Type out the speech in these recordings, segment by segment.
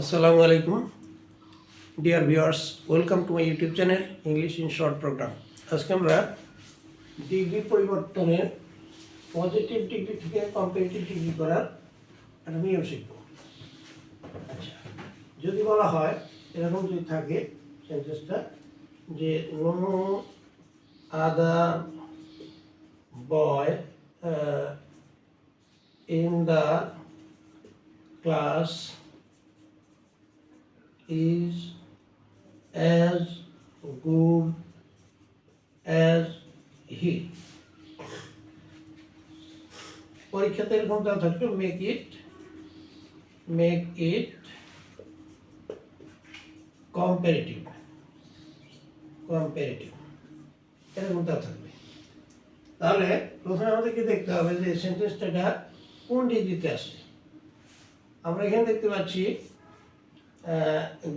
আসসালামু আলাইকুম। Dear viewers welcome to my YouTube channel English in short programme আজকে আমরা ডিগ্রি পরিবর্তনের পজিটিভ ডিগ্রি থেকে কম্পারেটিভ ডিগ্রি করার একটা নিয়ম শিখব। আচ্ছা যদি বলা হয়, এরকম যদি থাকে সেন্টেন্সটা যে no other boy in the class is, as, good, as, he. পরীক্ষাতে এরকম দেওয়া থাকবে make it make it comparative comparative এরকম দেওয়া থাকবে। তাহলে প্রথমে আমাদেরকে দেখতে হবে যে সেন্টেন্সটা কোন ডিগ্রিতে আসে আমরা এখানে দেখতে পাচ্ছি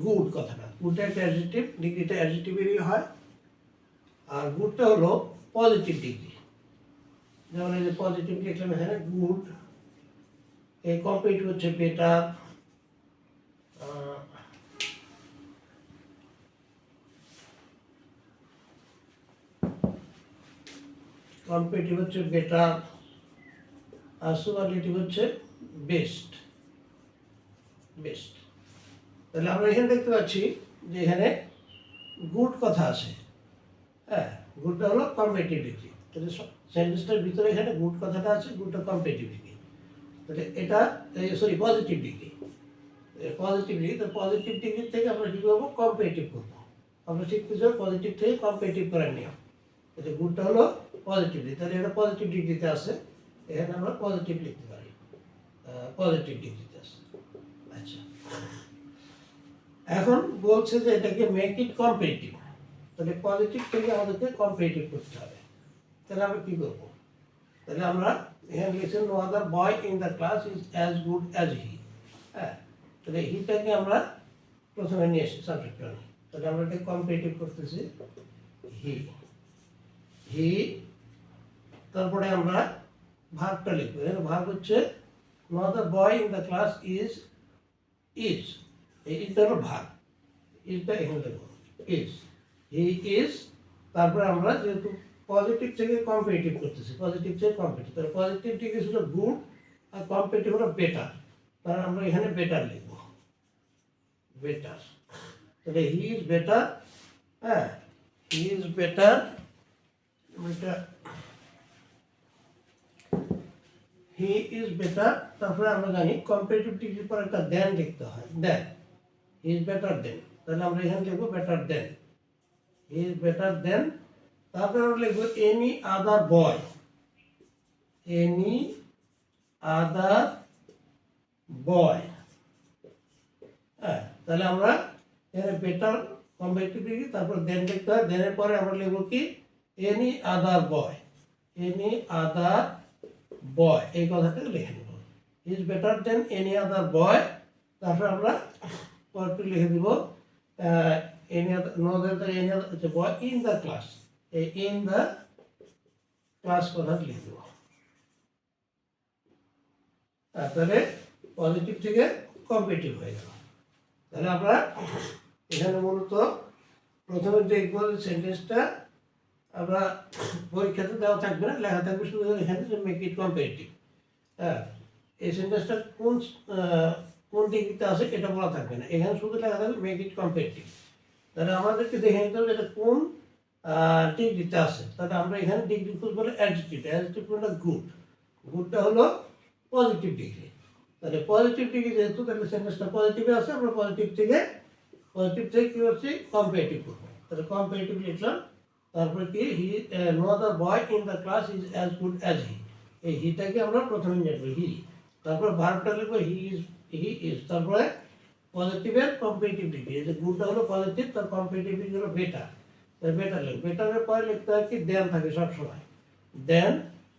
গুড কথাটা গুডটা একটা অ্যাডজেক্টিভ ডিগ্রিটা অ্যাডজেক্টিভেরই হয়। আর গুডটা হলো পজিটিভ ডিগ্রি যেমন এই যে পজিটিভ লিখলাম এখানে, গুড এই কম্পিটিভ হচ্ছে বেটার কম্পিটিভ হচ্ছে বেটার আর সুপারলেটিভ হচ্ছে বেস্ট বেস্ট তাহলে আমরা এখানে দেখতে পাচ্ছি যে এখানে গুড কথা আছে। হ্যাঁ গুডটা হলো কম্পিটিভ ডিগ্রি তাহলে সেন্টেন্সটার ভিতরে এখানে গুড কথাটা আছে, গুডটা কম্পিটিভ ডিগ্রি তাহলে এটা sorry positive degree positive degree তো পজিটিভ ডিগ্রি থেকে আমরা কী করব? কম্পিটিভ করব। আমরা শিখতে চাই পজিটিভ থেকে কম্পিটিভ করার নিয়ম। তাহলে গুডটা হলো পজিটিভ ডিগ্রি তাহলে এটা পজিটিভ ডিগ্রিতে আছে। এখানে আমরা পজিটিভ লিখতে পারি। পজিটিভ ডিগ্রিতে আছে। আচ্ছা। এখন বলছে যে এটাকে মেক ইট কম্পিটিটিভ তাহলে পজিটিভ থেকে আমাদেরকে কম্পিটিভ করতে হবে। তাহলে আমরা কী করব? তাহলে আমরা এখানে লিখছেন no other boy in the class is as good as he হ্যাঁ তাহলে হিটাকে আমরা প্রথমে নিয়ে এসেছি সাবজেক্ট নিয়ে তাহলে আমরা এটাকে কম্পিটিটিভ করতেছি হি হি তারপরে আমরা ভাগটা লিখব। এখানে ভাগ হচ্ছে no other boy in the class is is এইটা হলো ভাগ। ইজটা এখানে দেবো ইজ হি ইজ তারপরে আমরা যেহেতু পজিটিভ থেকে কম্পিটিভ করতেছি পজিটিভ থেকে কম্পিটিভ তাহলে পজিটিভ ডিগ্রি ছিল গুড আর কম্পিটিভ হলো বেটার তাহলে আমরা এখানে বেটার লিখব। বেটার তাহলে হি ইজ বেটার হ্যাঁ হি ইজ বেটার এটা হি ইজ বেটার তারপরে আমরা জানি কম্পিটিভ ডিগ্রির পর একটা দেন লিখতে হয়। দেন ইজ বেটার দেন তাহলে আমরা এখানে লিখব better than is better than তারপরে আমরা লিখব এনি আদার বয় এনি আদার বয় হ্যাঁ তাহলে আমরা এখানে বেটার কম্পিটিভ ডিগ্রি তারপর দেন লিখতে হয়। দেনের পরে আমরা লিখব কি? এনি আদার বয় এনি আদার বয় এই কথাটা লিখে নেব। Is better than any other boy তারপর আমরা পরটি লিখে দিব এনি আদার নো এনি হচ্ছে বয় ইন দ্য ক্লাস এই ইন দ্য ক্লাস কথা লিখে দেব। তারপরে পজিটিভ থেকে কম্পিটিভ হয়ে গেল। তাহলে আমরা এখানে মূলত প্রথমে দেখব সেন্টেন্সটা আমরা পরীক্ষাতে দেওয়া থাকবে না, লেখা থাকবে শুধু এখানে মেক ইট কম্পারেটিভ হ্যাঁ এই সেন্টেন্সটা কোন কোন ডিগ্রিতে আছে এটা বলা থাকবে না। এখানে শুধু লেখা থাকবে মেক ইট কম্পারেটিভ তাহলে আমাদেরকে দেখে নিতে হবে এটা কোন ডিগ্রিতে আছে। তাহলে আমরা এখানে ডিগ্রি খুঁজ বলে অ্যাডজেক্টিভ অ্যাডজেক্টিভ কোনটা? গুড গুডটা হলো পজিটিভ ডিগ্রি তাহলে পজিটিভ ডিগ্রি যেহেতু, তাহলে সেন্টেন্সটা পজিটিভে আছে, আমরা পজিটিভ থেকে পজিটিভ থেকে কী হচ্ছে কম্পারেটিভ করব। তাহলে কম্পারেটিভ লিখলাম। তারপরে কি? He no other boy in the class is as good as he এই হিটাকে আমরা প্রথমে নেব হি তারপর ভার্বটা লিখব হি ইজ হি ইজ তারপরে পজিটিভের কম্পিটিভ ডিগ্রি এই যে গুডটা হলো পজিটিভ তার কম্পিটিভ ডিগ্রি হলো বেটার তাই বেটার লিখব। বেটারের পরে লিখতে হয় কি? দেন থাকে সবসময়। দেন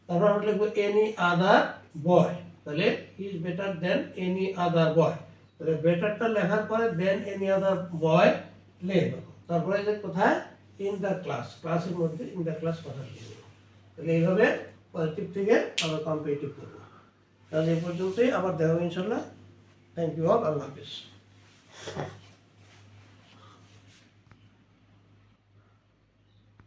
তারপর আমরা লিখব এনি আদার বয় তাহলে is better than any other boy তাহলে বেটারটা লেখার পরে দেন এনি আদার বয় লিখব তারপরে যে কোথায়? ইন দ্য ক্লাস ক্লাসের মধ্যে ইন দ্য ক্লাস কথা লিখব তাহলে এইভাবে পজিটিভ থেকে আমরা কম্পিটিভ করব। তাহলে এ পর্যন্তই। আবার দেখা ইনশাল্লাহ থ্যাংক ইউ অল আল্লাহ হাফিজ।